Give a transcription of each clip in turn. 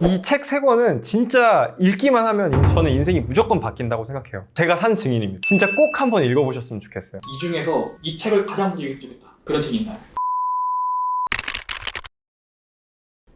이 책 세 권은 진짜 읽기만 하면 저는 인생이 무조건 바뀐다고 생각해요. 제가 산 증인입니다. 진짜 꼭 한번 읽어보셨으면 좋겠어요. 이 중에서 이 책을 가장 먼저 읽겠다 그런 책이 있나요?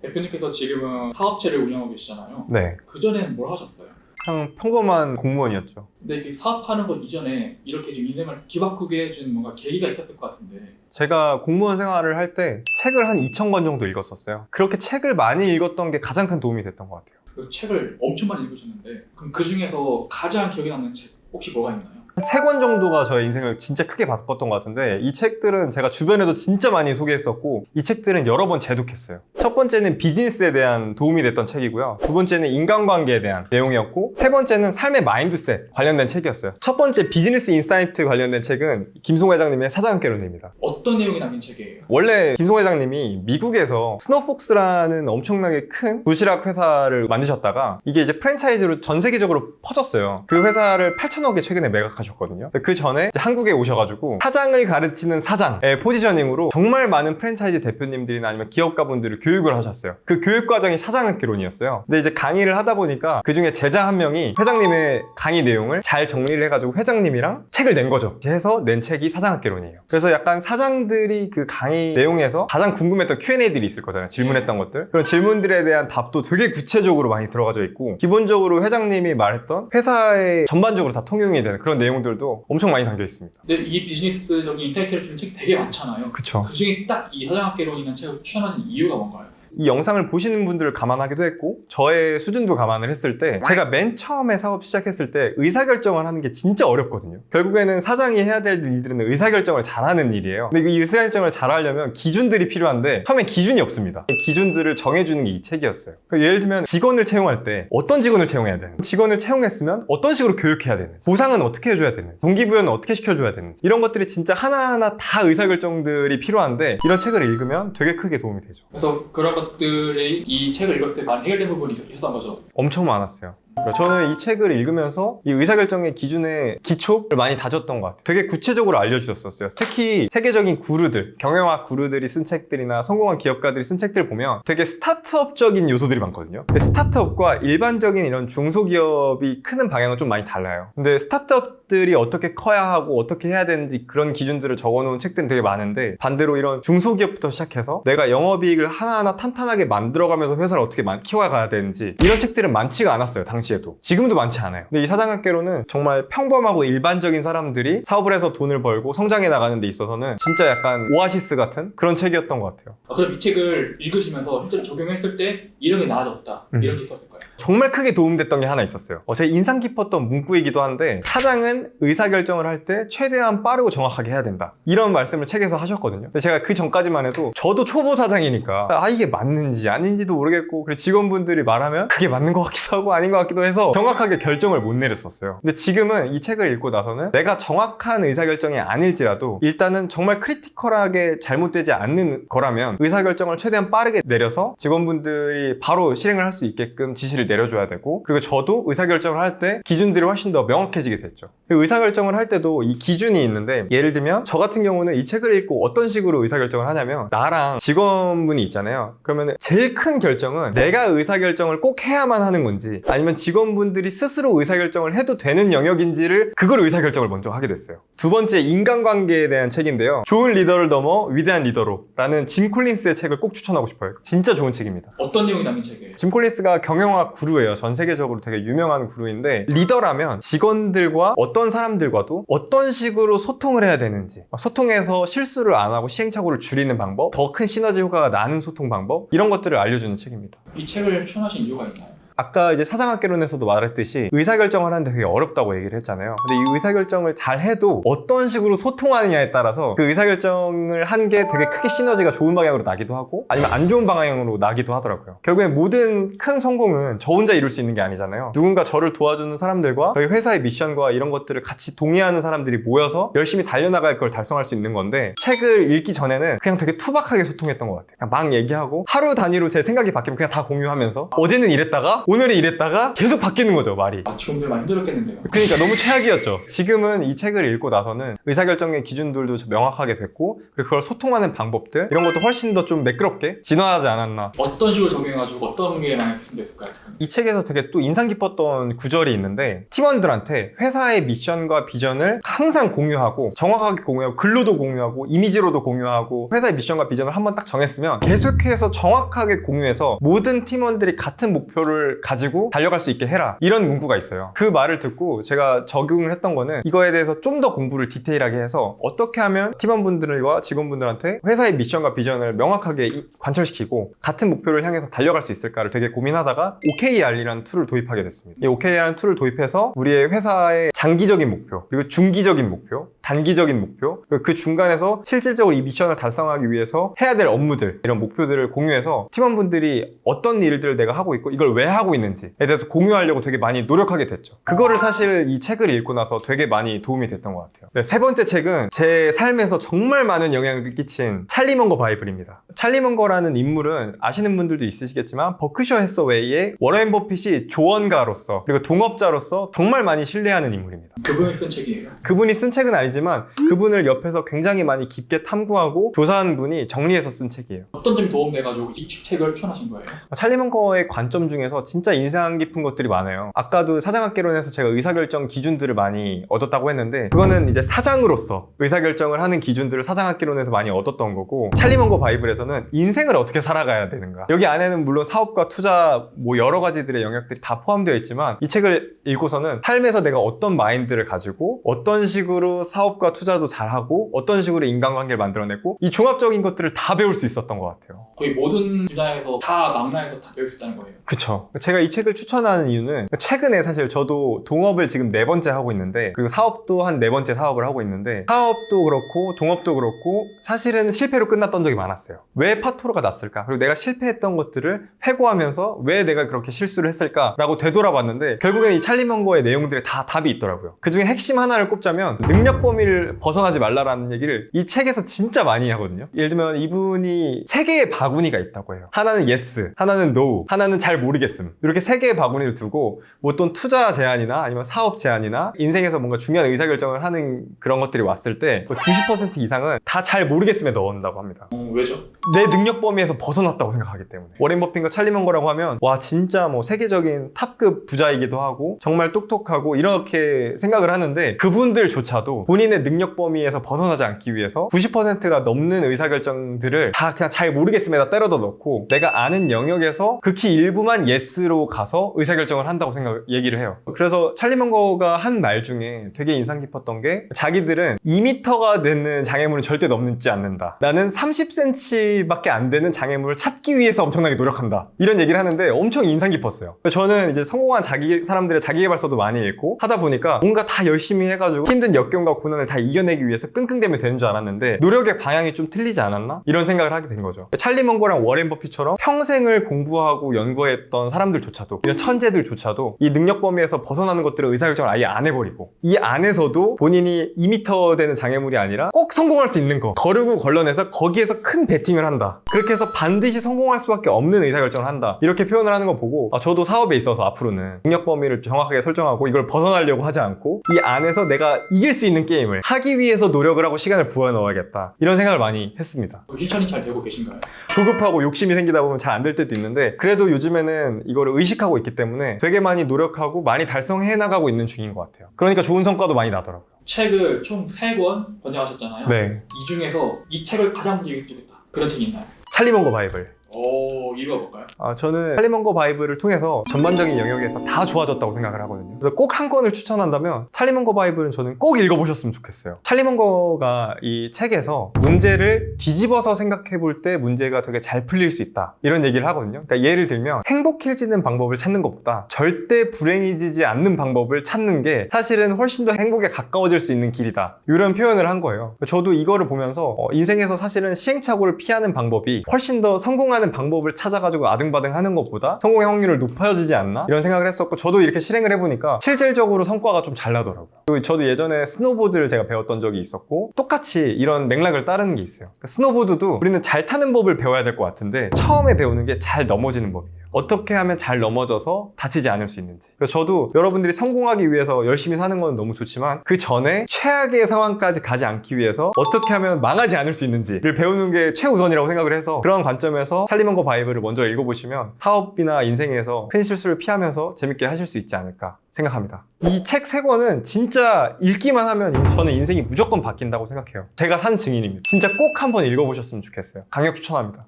대표님께서 지금은 사업체를 운영하고 계시잖아요. 네. 그 전에는 뭘 하셨어요? 그냥 평범한 공무원이었죠. 근데 이렇게 사업하는 것 이전에 이렇게 좀 인생을 뒤바꾸게 해준 뭔가 계기가 있었을 것 같은데 제가 공무원 생활을 할 때 책을 한 2,000권 정도 읽었었어요. 그렇게 책을 많이 읽었던 게 가장 큰 도움이 됐던 것 같아요. 그 책을 엄청 많이 읽으셨는데 그럼 그 중에서 가장 기억에 남는 책 혹시 뭐가 있나요? 세 권 정도가 저의 인생을 진짜 크게 바꿨던 것 같은데 이 책들은 제가 주변에도 진짜 많이 소개했었고 이 책들은 여러 번 재독했어요. 첫 번째는 비즈니스에 대한 도움이 됐던 책이고요. 두 번째는 인간관계에 대한 내용이었고 세 번째는 삶의 마인드셋 관련된 책이었어요. 첫 번째 비즈니스 인사이트 관련된 책은 김송 회장님의 사장개론입니다. 어떤 내용이 남긴 책이에요? 원래 김송 회장님이 미국에서 스노폭스라는 엄청나게 큰 도시락 회사를 만드셨다가 이게 이제 프랜차이즈로 전 세계적으로 퍼졌어요. 그 회사를 8천억에 최근에 매각하셨 거든요. 그 전에 한국에 오셔가지고 사장을 가르치는 사장의 포지셔닝으로 정말 많은 프랜차이즈 대표님들이나 아니면 기업가분들을 교육을 하셨어요. 그 교육 과정이 사장학개론이었어요. 근데 이제 강의를 하다 보니까 그 중에 제자 한 명이 회장님의 강의 내용을 잘 정리를 해가지고 회장님이랑 책을 낸 거죠. 해서 낸 책이 사장학개론이에요. 그래서 약간 사장들이 그 강의 내용에서 가장 궁금했던 Q&A들이 있을 거잖아요. 질문했던 것들. 그런 질문들에 대한 답도 되게 구체적으로 많이 들어가져 있고 기본적으로 회장님이 말했던 회사에 전반적으로 다 통용이 되는 그런 내용 들도 엄청 많이 담겨 있습니다. 근데 이 비즈니스적인 인사이트를 주는 책 되게 많잖아요. 그쵸. 그 중에 딱이 사장학개론이라는 책을 추천하신 이유가 뭔가요? 이 영상을 보시는 분들을 감안하기도 했고 저의 수준도 감안을 했을 때 제가 맨 처음에 사업 시작했을 때 의사결정을 하는 게 진짜 어렵거든요. 결국에는 사장이 해야 될 일들은 의사결정을 잘하는 일이에요. 근데 이 의사결정을 잘하려면 기준들이 필요한데 처음에 기준이 없습니다. 그 기준들을 정해주는 게 이 책이었어요. 그러니까 예를 들면 직원을 채용할 때 어떤 직원을 채용해야 되는지 직원을 채용했으면 어떤 식으로 교육해야 되는지 보상은 어떻게 해줘야 되는지 동기부여는 어떻게 시켜줘야 되는지 이런 것들이 진짜 하나하나 다 의사결정들이 필요한데 이런 책을 읽으면 되게 크게 도움이 되죠. 그래서 그런 것 들이 이 책을 읽었을 때 많이 해결된 부분이 있었던 거죠. 엄청 많았어요. 그러니까 저는 이 책을 읽으면서 이 의사결정의 기준의 기초를 많이 다졌던 것 같아요. 되게 구체적으로 알려주셨었어요. 특히 세계적인 구루들, 경영학 구루들이 쓴 책들이나 성공한 기업가들이 쓴 책들 보면 되게 스타트업적인 요소들이 많거든요. 근데 스타트업과 일반적인 이런 중소기업이 크는 방향은 좀 많이 달라요. 근데 스타트업들이 어떻게 커야 하고 어떻게 해야 되는지 그런 기준들을 적어놓은 책들은 되게 많은데 반대로 이런 중소기업부터 시작해서 내가 영업이익을 하나하나 탄탄하게 만들어가면서 회사를 어떻게 만- 키워가야 되는지 이런 책들은 많지가 않았어요. 당시 에도. 지금도 많지 않아요. 근데 이 사장학개론은 정말 평범하고 일반적인 사람들이 사업을 해서 돈을 벌고 성장해 나가는 데 있어서는 진짜 약간 오아시스 같은 그런 책이었던 것 같아요. 아, 그럼 이 책을 읽으시면서 실제로 적용했을 때 이런 게 나아졌다 음. 이런 게 있었 을까요? 정말 크게 도움됐던 게 하나 있었어요. 어, 제 인상 깊었던 문구이기도 한데 사장은 의사결정을 할 때 최대한 빠르고 정확하게 해야 된다. 이런 말씀을 책에서 하셨거든요. 근데 제가 그 전까지만 해도 저도 초보 사장이니까 아 이게 맞는지 아닌지도 모르겠고 그리고 직원분들이 말하면 그게 맞는 것 같기도 하고 아닌 것 같기도 해서 정확하게 결정을 못 내렸었어요. 근데 지금은 이 책을 읽고 나서는 내가 정확한 의사결정이 아닐지라도 일단은 정말 크리티컬하게 잘못되지 않는 거라면 의사결정을 최대한 빠르게 내려서 직원분들이 바로 실행을 할 수 있게끔 지 시를 내려줘야 되고 그리고 저도 의사결정을 할 때 기준들이 훨씬 더 명확해지게 됐죠. 그 의사결정을 할 때도 이 기준이 있는데 예를 들면 저 같은 경우는 이 책을 읽고 어떤 식으로 의사결정을 하냐면 나랑 직원분이 있잖아요. 그러면 제일 큰 결정은 내가 의사결정을 꼭 해야만 하는 건지 아니면 직원분들이 스스로 의사결정을 해도 되는 영역인지를 그걸 의사결정을 먼저 하게 됐어요. 두 번째 인간관계에 대한 책인데요. 좋은 리더를 넘어 위대한 리더로 라는 짐 콜린스의 책을 꼭 추천하고 싶어요. 진짜 좋은 책입니다. 어떤 내용이 남긴 책이에요? 짐 콜린스가 경영 학 구루예요. 전 세계적으로 되게 유명한 구루인데 리더라면 직원들과 어떤 사람들과도 어떤 식으로 소통을 해야 되는지 소통에서 실수를 안 하고 시행착오를 줄이는 방법 더 큰 시너지 효과가 나는 소통 방법 이런 것들을 알려주는 책입니다. 이 책을 추천하신 이유가 있나요? 아까 이제 사장학개론에서도 말했듯이 의사결정을 하는데 되게 어렵다고 얘기를 했잖아요. 근데 이 의사결정을 잘 해도 어떤 식으로 소통하느냐에 따라서 그 의사결정을 한 게 되게 크게 시너지가 좋은 방향으로 나기도 하고 아니면 안 좋은 방향으로 나기도 하더라고요. 결국엔 모든 큰 성공은 저 혼자 이룰 수 있는 게 아니잖아요. 누군가 저를 도와주는 사람들과 저희 회사의 미션과 이런 것들을 같이 동의하는 사람들이 모여서 열심히 달려나갈 걸 달성할 수 있는 건데 책을 읽기 전에는 그냥 되게 투박하게 소통했던 것 같아요. 그냥 막 얘기하고 하루 단위로 제 생각이 바뀌면 그냥 다 공유하면서 어제는 이랬다가 오늘이 이랬다가 계속 바뀌는 거죠 말이 아, 직원들 많이 힘들었겠는데요. 그러니까 너무 최악이었죠. 지금은 이 책을 읽고 나서는 의사결정의 기준들도 좀 명확하게 됐고 그리고 그걸 소통하는 방법들 이런 것도 훨씬 더 좀 매끄럽게 진화하지 않았나. 어떤 식으로 적용해가지고 어떤 게 많이 개선됐을까요? 이 책에서 되게 또 인상 깊었던 구절이 있는데 팀원들한테 회사의 미션과 비전을 항상 공유하고 정확하게 공유하고 글로도 공유하고 이미지로도 공유하고 회사의 미션과 비전을 한번 딱 정했으면 계속해서 정확하게 공유해서 모든 팀원들이 같은 목표를 가지고 달려갈 수 있게 해라 이런 문구가 있어요 그 말을 듣고 제가 적용을 했던 거는 이거에 대해서 좀 더 공부를 디테일하게 해서 어떻게 하면 팀원분들과 직원분들한테 회사의 미션과 비전을 명확하게 이- 관철시키고 같은 목표를 향해서 달려갈 수 있을까를 되게 고민하다가 OKR이라는 툴을 도입하게 됐습니다. 이 OKR이라는 툴을 도입해서 우리의 회사의 장기적인 목표, 그리고 중기적인 목표, 단기적인 목표, 그리고 그 중간에서 실질적으로 이 미션을 달성하기 위해서 해야 될 업무들, 이런 목표들을 공유해서 팀원분들이 어떤 일들을 내가 하고 있고 이걸 왜 하고 있는지에 대해서 공유하려고 되게 많이 노력하게 됐죠. 그거를 사실 이 책을 읽고 나서 되게 많이 도움이 됐던 것 같아요. 네, 세 번째 책은 제 삶에서 정말 많은 영향을 끼친 찰리먼거 바이블입니다. 찰리먼거라는 인물은 아시는 분들도 있으시겠지만 버크셔 해서웨이의 워렌 버핏이 조언가로서 그리고 동업자로서 정말 많이 신뢰하는 인물입니다. 그분이 쓴 책이에요. 그분이 쓴 책은 아니지만 그분을 옆에서 굉장히 많이 깊게 탐구하고 조사한 분이 정리해서 쓴 책이에요. 어떤 점이 도움돼가지고 이 책을 추천하신 거예요? 찰리먼거의 관점 중에서 진짜 인상 깊은 것들이 많아요. 아까도 사장학개론에서 제가 의사결정 기준들을 많이 얻었다고 했는데 그거는 이제 사장으로서 의사결정을 하는 기준들을 사장학개론에서 많이 얻었던 거고 찰리먼거 바이블에서는 인생을 어떻게 살아가야 되는가 여기 안에는 물론 사업과 투자 뭐 여러 가지들의 영역들이 다 포함되어 있지만 이 책을 읽고서는 삶에서 내가 어떤 마인드를 가지고 어떤 식으로 사업과 투자도 잘하고 어떤 식으로 인간관계를 만들어내고 이 종합적인 것들을 다 배울 수 있었던 것 같아요. 거의 모든 분야에서 다 망라해서 다 배울 수 있다는 거예요. 그쵸. 제가 이 책을 추천하는 이유는 최근에 사실 저도 동업을 지금 네 번째 하고 있는데 그리고 사업도 한 네 번째 사업을 하고 있는데 사업도 그렇고 동업도 그렇고 사실은 실패로 끝났던 적이 많았어요. 왜 파토로가 났을까? 그리고 내가 실패했던 것들을 회고하면서 왜 내가 그렇게 실수를 했을까 라고 되돌아봤는데 결국엔 이 찰리 먼거의 내용들에 다 답이 있더라고요. 그 중에 핵심 하나를 꼽자면 능력 범위를 벗어나지 말라라는 얘기를 이 책에서 진짜 많이 하거든요. 예를 들면 이분이 세 개의 바구니가 있다고 해요. 하나는 yes, 하나는 no, 하나는 잘 모르겠음. 이렇게 세 개의 바구니를 두고 뭐 어떤 투자 제안이나 아니면 사업 제안이나 인생에서 뭔가 중요한 의사결정을 하는 그런 것들이 왔을 때 90% 이상은 다 잘 모르겠음에 넣는다고 합니다. 어, 왜죠? 내 능력 범위에서 벗어났다고 생각하기 때문에 워렌 버핏과 찰리 먼거라고 하면 와 진짜 뭐 세계적인 탑급 부자이기도 하고 정말 똑똑하고 이렇게 생각을 하는데 그분들조차도 본인의 능력 범위에서 벗어나지 않기 위해서 90%가 넘는 의사결정들을 다 그냥 잘 모르겠음에다 때려다 넣고 내가 아는 영역에서 극히 일부만 예스 로 가서 의사결정을 한다고 생각 얘기를 해요. 그래서 찰리 먼거가 한 말 중에 되게 인상 깊었던 게 자기들은 2m가 되는 장애물은 절대 넘지 않는다. 나는 30cm밖에 안 되는 장애물을 찾기 위해서 엄청나게 노력한다. 이런 얘기를 하는데 엄청 인상 깊었어요. 저는 이제 성공한 자기 사람들의 자기개발서도 많이 읽고 하다 보니까 뭔가 다 열심히 해가지고 힘든 역경과 고난을 다 이겨내기 위해서 끙끙대면 되는 줄 알았는데 노력의 방향이 좀 틀리지 않았나? 이런 생각을 하게 된 거죠. 찰리 먼거랑 워렌 버핏처럼 평생을 공부하고 연구했던 사람 들조차도 이런 천재들조차도 이 능력 범위에서 벗어나는 것들을 의사결정을 아예 안 해버리고 이 안에서도 본인이 2m 되는 장애물이 아니라 꼭 성공할 수 있는 거 거르고 걸러내서 거기에서 큰 베팅을 한다. 그렇게 해서 반드시 성공할 수밖에 없는 의사결정을 한다. 이렇게 표현을 하는 거 보고 아, 저도 사업에 있어서 앞으로는 능력 범위를 정확하게 설정하고 이걸 벗어나려고 하지 않고 이 안에서 내가 이길 수 있는 게임을 하기 위해서 노력을 하고 시간을 부어 넣어야겠다. 이런 생각을 많이 했습니다. 그 실천이 잘 되고 계신가요? 조급하고 욕심이 생기다 보면 잘 안 될 때도 있는데 그래도 요즘에는 이거를 의식하고 있기 때문에 되게 많이 노력하고 많이 달성해 나가고 있는 중인 것 같아요. 그러니까 좋은 성과도 많이 나더라고요. 책을 총 3권 번역하셨잖아요. 네. 이 중에서 이 책을 가장 읽겠다. 그런 책이 있나요? 찰리먼거 바이블 오 읽어볼까요? 아, 저는 찰리먼거 바이블을 통해서 전반적인 영역에서 다 좋아졌다고 생각을 하거든요. 그래서 꼭 한 권을 추천한다면 찰리먼거 바이블은 저는 꼭 읽어보셨으면 좋겠어요. 찰리먼거가 이 책에서 문제를 뒤집어서 생각해 볼 때 문제가 되게 잘 풀릴 수 있다. 이런 얘기를 하거든요. 그러니까 예를 들면 행복해지는 방법을 찾는 것보다 절대 불행해지지 않는 방법을 찾는 게 사실은 훨씬 더 행복에 가까워질 수 있는 길이다. 이런 표현을 한 거예요. 저도 이거를 보면서 어, 인생에서 사실은 시행착오를 피하는 방법이 훨씬 더 성공하는 방법을 찾아가지고 아등바등 하는 것보다 성공의 확률을 높아지지 않나? 이런 생각을 했었고 저도 이렇게 실행을 해보니까 실질적으로 성과가 좀 잘 나더라고요. 그리고 저도 예전에 스노보드를 제가 배웠던 적이 있었고 똑같이 이런 맥락을 따르는 게 있어요. 그러니까 스노보드도 우리는 잘 타는 법을 배워야 될 것 같은데 처음에 배우는 게 잘 넘어지는 법이에요. 어떻게 하면 잘 넘어져서 다치지 않을 수 있는지. 그래서 저도 여러분들이 성공하기 위해서 열심히 사는 건 너무 좋지만 그 전에 최악의 상황까지 가지 않기 위해서 어떻게 하면 망하지 않을 수 있는지를 배우는 게 최우선이라고 생각을 해서 그런 관점에서 살리먼거 바이블을 먼저 읽어보시면 사업이나 인생에서 큰 실수를 피하면서 재밌게 하실 수 있지 않을까 생각합니다. 이 책 세 권은 진짜 읽기만 하면 저는 인생이 무조건 바뀐다고 생각해요. 제가 산 증인입니다. 진짜 꼭 한번 읽어보셨으면 좋겠어요. 강력 추천합니다.